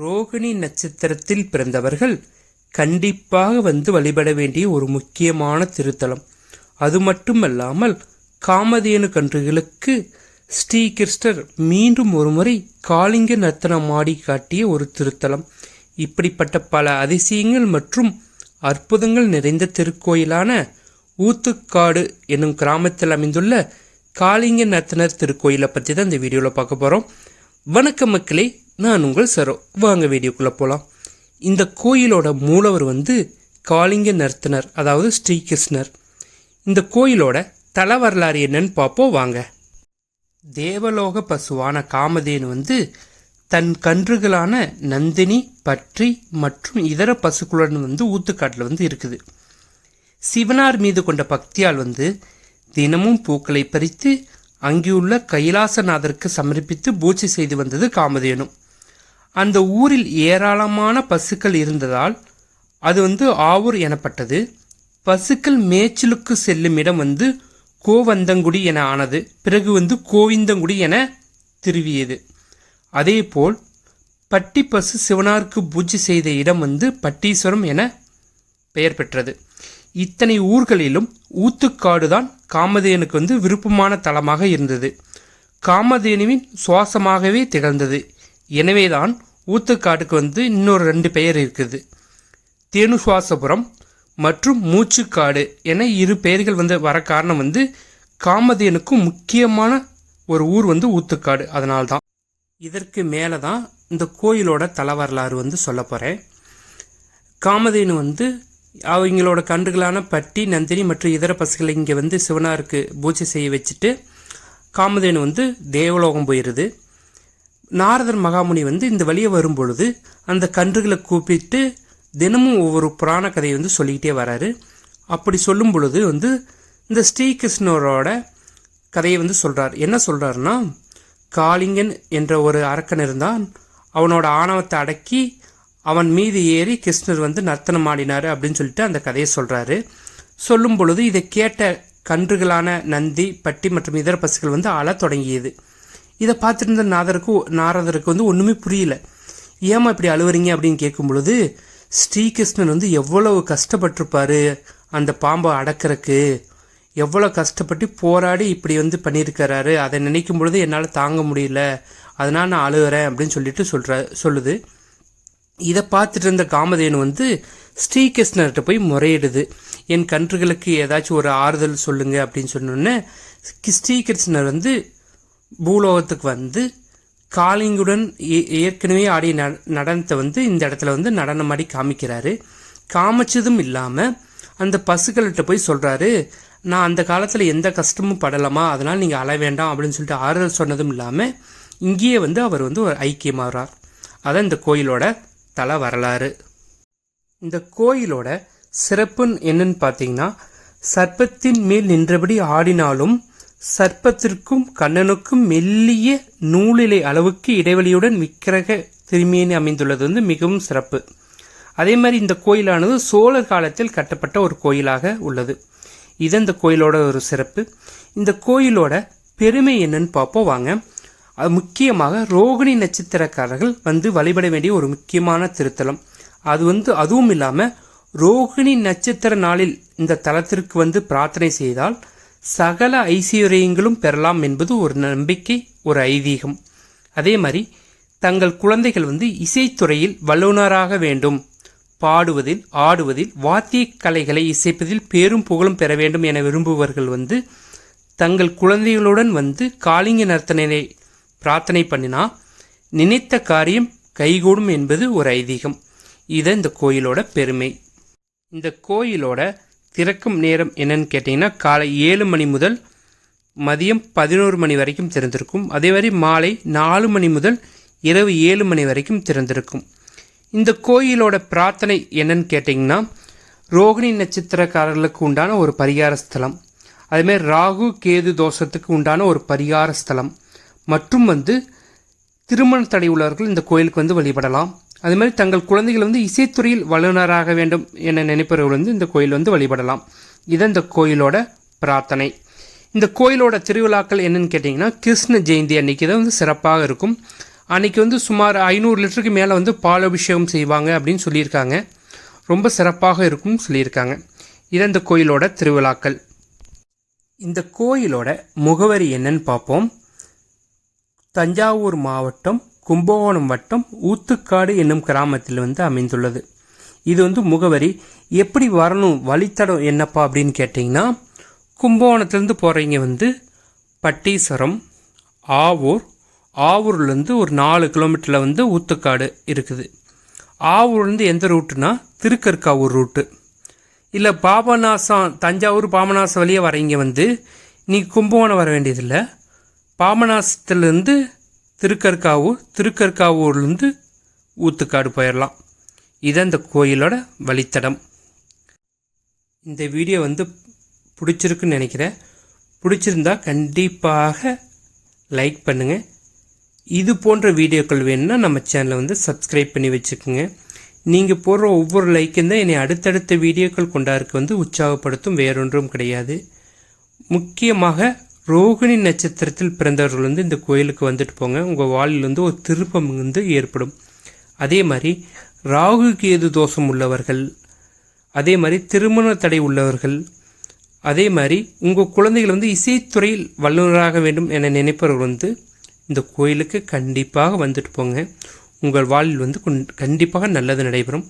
ரோகிணி நட்சத்திரத்தில் பிறந்தவர்கள் கண்டிப்பாக வந்து வழிபட வேண்டிய ஒரு முக்கியமான திருத்தலம். அது மட்டுமல்லாமல் காமதேனு கன்றுகளுக்கு ஸ்ரீகிருஷ்ணர் மீண்டும் ஒருமுறை காளிங்க நர்த்தனம் ஆடி காட்டிய ஒரு திருத்தலம். இப்படிப்பட்ட பல அதிசயங்கள் மற்றும் அற்புதங்கள் நிறைந்த திருக்கோயிலான ஊத்துக்காடு என்னும் கிராமத்தில் அமைந்துள்ள காளிங்க நர்த்தனர் திருக்கோயிலை பற்றி தான் இந்த வீடியோவில் பார்க்க போகிறோம் வணக்கம் மக்களே நான் உங்கள் சரோ. வாங்க வீடியோக்குள்ளே போகலாம் இந்த கோயிலோட மூலவர் வந்து காளிங்க நர்த்தனர் அதாவது ஸ்ரீகிருஷ்ணர் இந்த கோயிலோட தல வரலாறு என்னன்னு பார்ப்போம் வாங்க. தேவலோக பசுவான காமதேனு வந்து தன் கன்றுகளான நந்தினி பற்றி மற்றும் இதர பசுக்களுடன் வந்து ஊத்துக்காட்டில் வந்து இருக்குது. சிவனார் மீது கொண்ட பக்தியால் வந்து தினமும் பூக்களை பறித்து அங்கேயுள்ள கைலாசநாதருக்கு சமர்ப்பித்து பூஜை செய்து வந்தது காமதேனு அந்த ஊரில் ஏராளமான பசுக்கள் இருந்ததால் அது வந்து ஆவூர் எனப்பட்டது. பசுக்கள் மேய்ச்சலுக்கு செல்லும் இடம் வந்து கோவந்தங்குடி என ஆனது. பிறகு வந்து கோவிந்தங்குடி என திருவியது. அதேபோல் பட்டி பசு சிவனாருக்கு பூஜை செய்த இடம் வந்து பட்டீஸ்வரம் என பெயர் பெற்றது. இத்தனை ஊர்களிலும் ஊத்துக்காடுதான் காமதேனுக்கு வந்து விருப்பமான தலமாக இருந்தது. காமதேனுவின் சுவாசமாகவே திகழ்ந்தது. எனவேதான் ஊத்துக்காடுக்கு வந்து இன்னொரு ரெண்டு பெயர் இருக்குது. தேனு சுவாசபுரம் மற்றும் மூச்சுக்காடு என இரு பெயர்கள் வந்து வர காரணம் வந்து காமதேனுக்கும் முக்கியமான ஒரு ஊர் வந்து ஊத்துக்காடு. அதனால்தான் இதற்கு மேலே தான் இந்த கோயிலோட தல வரலாறு வந்து சொல்ல போகிறேன் காமதேனு வந்து அவங்களோட கன்றுகளான பட்டி நந்தினி மற்றும் இதர பசுகளை இங்கே வந்து சிவனாருக்கு பூஜை செய்ய வச்சுட்டு காமதேனு வந்து தேவலோகம் போயிடுது நாரதர் மகாமுனி வந்து இந்த வழியை வரும்பொழுது அந்த கன்றுகளை கூப்பிட்டு தினமும் ஒவ்வொரு புராண கதையை வந்து சொல்லிக்கிட்டே வராரு. அப்படி சொல்லும் பொழுது வந்து இந்த ஸ்ரீகிருஷ்ணரோட கதையை வந்து சொல்கிறார் என்ன சொல்கிறாருன்னா காளிங்கன் என்ற ஒரு அரக்கன் இருந்தான். அவனோட ஆணவத்தை அடக்கி அவன் மீது ஏறி கிருஷ்ணர் வந்து நர்த்தனம் ஆடினார் அப்படின்னு சொல்லிட்டு அந்த கதையை சொல்கிறாரு சொல்லும் பொழுது இதை கேட்ட கன்றுகளான நந்தி பட்டி மற்றும் இதர பசுகள் வந்து அழத் தொடங்கியது. இதை பார்த்துருந்த நாதருக்கு நாரதருக்கு வந்து ஒன்றுமே புரியல. ஏமா இப்படி அழுவுறீங்க அப்படின்னு கேட்கும் பொழுது ஸ்ரீகிருஷ்ணன் வந்து எவ்வளவு கஷ்டப்பட்டிருப்பாரு அந்த பாம்பை அடக்கிறக்கு. எவ்வளோ கஷ்டப்பட்டு போராடி இப்படி வந்து பண்ணியிருக்கிறாரு. அதை நினைக்கும் பொழுது என்னால் தாங்க முடியல. அதனால் நான் அழுகிறேன் அப்படின்னு சொல்லிட்டு சொல்கிற சொல்லுது. இதை பார்த்துட்டு இருந்த காமதேனு வந்து ஸ்ரீகிருஷ்ணர்கிட்ட போய் முறையிடுது. என் கன்றுகளுக்கு ஏதாச்சும் ஒரு ஆறுதல் சொல்லுங்க அப்படின்னு சொன்னோன்னே ஸ்ரீகிருஷ்ணர் வந்து பூலோகத்துக்கு வந்து காளிங்குடன் ஏ- ஏற்கனவே ஆடிய நடனத்தை வந்து இந்த இடத்துல வந்து நடனம் ஆடி காமிக்கிறாரு. காமிச்சதும் இல்லாமல் அந்த பசுக்கள்கிட்ட போய் சொல்கிறாரு நான் அந்த காலத்தில் எந்த கஷ்டமும் படலாமா? அதனால் நீங்கள் அழ வேண்டாம் அப்படின்னு சொல்லிட்டு ஆறுதல் சொன்னதும் இல்லாமல் இங்கேயே வந்து அவர் வந்து ஒரு ஐக்கியமாகிறார் அதான் இந்த கோயிலோட தல வரலாறு. இந்த கோயிலோட சிறப்புன்னு என்னன்னு பார்த்தீங்கன்னா சர்ப்பத்தின் மேல் நின்றபடி ஆடினாலும் சர்ப்பத்திற்கும் கண்ணனுக்கும் மெல்லிய நூலிலை அளவுக்கு இடைவெளியுடன் விக்கிரக திருமேனி அமைந்துள்ளது வந்து மிகவும் சிறப்பு. அதே மாதிரி இந்த கோயிலானது சோழர் காலத்தில் கட்டப்பட்ட ஒரு கோயிலாக உள்ளது. இது இந்த கோயிலோட ஒரு சிறப்பு. இந்த கோயிலோட பெருமை என்னன்னு பார்ப்போம் வாங்க. அது முக்கியமாக ரோகிணி நட்சத்திரக்காரர்கள் வந்து வழிபட வேண்டிய ஒரு முக்கியமான திருத்தலம். அது வந்து அதுவும் இல்லாமல் ரோகிணி நட்சத்திர நாளில் இந்த தலத்திற்கு வந்து பிரார்த்தனை செய்தால் சகல ஐஸ்வர்யங்களும் பெறலாம் என்பது ஒரு நம்பிக்கை ஒரு ஐதீகம். அதே மாதிரி தங்கள் குழந்தைகள் வந்து இசைத்துறையில் வல்லுநராக வேண்டும். பாடுவதில் ஆடுவதில் வாத்திய கலைகளை இசைப்பதில் பேரும் புகழும் பெற வேண்டும் என விரும்புபவர்கள் வந்து தங்கள் குழந்தைகளுடன் வந்து காளிங்க நர்த்தனை பிரார்த்தனை பண்ணினா நினைத்த காரியம் கைகூடும் என்பது ஒரு ஐதீகம். இது இந்த கோயிலோட பெருமை. இந்த கோயிலோட திறக்கும் நேரம் என்னன்னு கேட்டிங்கன்னா காலை ஏழு மணி முதல் மதியம் பதினோரு மணி வரைக்கும் திறந்திருக்கும். அதே மாதிரி மாலை நாலு மணி முதல் இரவு ஏழு மணி வரைக்கும் திறந்திருக்கும். இந்த கோயிலோட பிரார்த்தனை என்னன்னு கேட்டிங்கன்னா ரோகிணி நட்சத்திரக்காரர்களுக்கு உண்டான ஒரு பரிகார ஸ்தலம். அதேமாதிரி ராகு கேது தோஷத்துக்கு உண்டான ஒரு பரிகார ஸ்தலம். மற்றும் வந்து திருமண தடை உள்ளவர்கள் இந்த கோயிலுக்கு வந்து வழிபடலாம். அதே மாதிரி தங்கள் குழந்தைகள் வந்து இசைத்துறையில் வல்லுநராக வேண்டும் என நினைப்பவர்கள் வந்து இந்த கோயில் வந்து வழிபடலாம். இது இந்த கோயிலோட பிரார்த்தனை. இந்த கோயிலோட திருவிழாக்கள் என்னென்னு கேட்டிங்கன்னா கிருஷ்ண ஜெயந்தி அன்னைக்கு தான் வந்து சிறப்பாக இருக்கும். அன்றைக்கி வந்து சுமார் ஐநூறு லிட்டருக்கு மேலே வந்து பால் அபிஷேகம் செய்வாங்க அப்படின்னு சொல்லியிருக்காங்க. ரொம்ப சிறப்பாக இருக்கும்னு சொல்லியிருக்காங்க. இது இந்த கோயிலோட திருவிழாக்கள். இந்த கோயிலோட முகவரி என்னன்னு பார்ப்போம். தஞ்சாவூர் மாவட்டம் கும்பகோணம் வட்டம் ஊத்துக்காடு என்னும் கிராமத்தில் வந்து அமைந்துள்ளது. இது வந்து முகவரி எப்படி வரணும் வழித்தடம் என்னப்பா? அப்படின்னு கேட்டிங்கன்னா கும்பகோணத்துலேருந்து போகிறீங்க வந்து பட்டீஸ்வரம் ஆவூர். ஆவூர்லேருந்து ஒரு நாலு கிலோமீட்டரில் வந்து ஊத்துக்காடு இருக்குது. ஆவூர்லேருந்து எந்த ரூட்டுனா திருக்கற்காவூர் ரூட்டு. இல்லை பாபநாசம் தஞ்சாவூர் பாபநாசம் வழியே வரீங்க வந்து நீங்கள் கும்பகோணம் வர வேண்டியதில்லை. பாபநாசத்துலேருந்து திருக்கற்காவூர் திருக்கற்காவூர்லேருந்து ஊத்துக்காடு போயிடலாம் இதான் இந்த கோயிலோட வழித்தடம். இந்த வீடியோ வந்து பிடிச்சிருக்குன்னு நினைக்கிறேன். பிடிச்சிருந்தா கண்டிப்பாக லைக் பண்ணுங்கள் இது போன்ற வீடியோக்கள் வேணும்னா நம்ம சேனலை வந்து சப்ஸ்கிரைப் பண்ணி வச்சுக்கோங்க. நீங்கள் போடுற ஒவ்வொரு லைக்கும் தான் என்னை அடுத்தடுத்த வீடியோக்கள் கொண்டாருக்கு வந்து உற்சாகப்படுத்தும் வேறொன்றும் கிடையாது. முக்கியமாக ரோகிணி நட்சத்திரத்தில் பிறந்தவர்கள் வந்து இந்த கோயிலுக்கு வந்துட்டு போங்க. உங்கள் வாழ்வில் வந்து ஒரு திருப்பம் வந்து ஏற்படும். அதே மாதிரி ராகு கேது தோஷம் உள்ளவர்கள் அதே மாதிரி திருமண தடை உள்ளவர்கள் அதே மாதிரி உங்கள் குழந்தைகள் வந்து இசைத்துறையில் வல்லுநராக வேண்டும் என நினைப்பவர்கள் வந்து இந்த கோயிலுக்கு கண்டிப்பாக வந்துட்டு போங்க. உங்கள் வாழ்வில் வந்து கண்டிப்பாக நல்லது நடைபெறும்.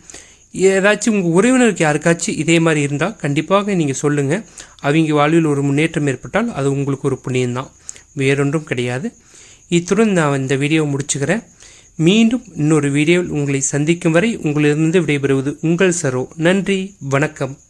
ஏதாச்சும் உங்கள் உறவினருக்கு யாருக்காச்சும் இதே மாதிரி இருந்தால் கண்டிப்பாக நீங்கள் சொல்லுங்கள் அவங்க வாழ்வில் ஒரு முன்னேற்றம் ஏற்பட்டால் அது உங்களுக்கு ஒரு புண்ணியம்தான். வேறொன்றும் கிடையாது. இத்துடன் நான் இந்த வீடியோவை முடிச்சுக்கிறேன். மீண்டும் இன்னொரு வீடியோவில் உங்களை சந்திக்கும் வரை உங்களிலிருந்து விடைபெறுவது உங்கள் சரோ. நன்றி வணக்கம்.